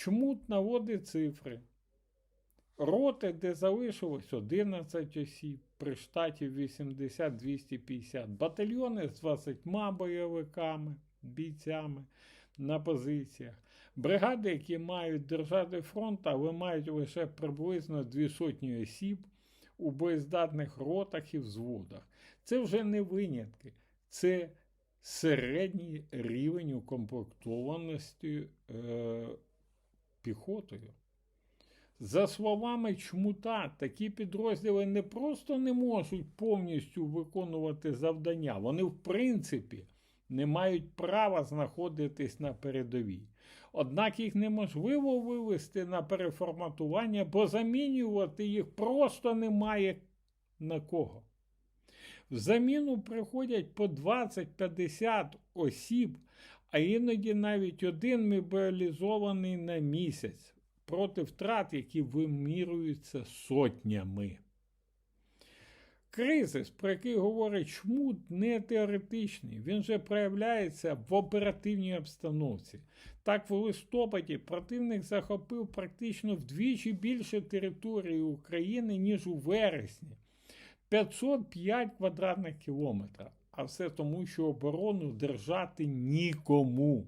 Чмут наводить цифри. Роти, де залишилось 11 осіб, при штаті 80-250, батальйони з 20 бойовиками, бійцями на позиціях, бригади, які мають держати фронт, але мають лише приблизно дві сотні осіб у боєздатних ротах і взводах. Це вже не винятки, це середній рівень укомплектованості е, піхотою. За словами Чмута, такі підрозділи не просто не можуть повністю виконувати завдання, вони, в принципі, не мають права знаходитись на передовій. Однак їх неможливо вивести на переформатування, бо замінювати їх просто немає на кого. В заміну приходять по 20-50 осіб, а іноді навіть один мобілізований на місяць проти втрат, які вимірюються сотнями. Кризис, про який говорить Шмут, не теоретичний, він же проявляється в оперативній обстановці. Так, в листопаді противник захопив практично вдвічі більше території України, ніж у вересні 505 квадратних кілометрів. А все тому, що оборону держати нікому.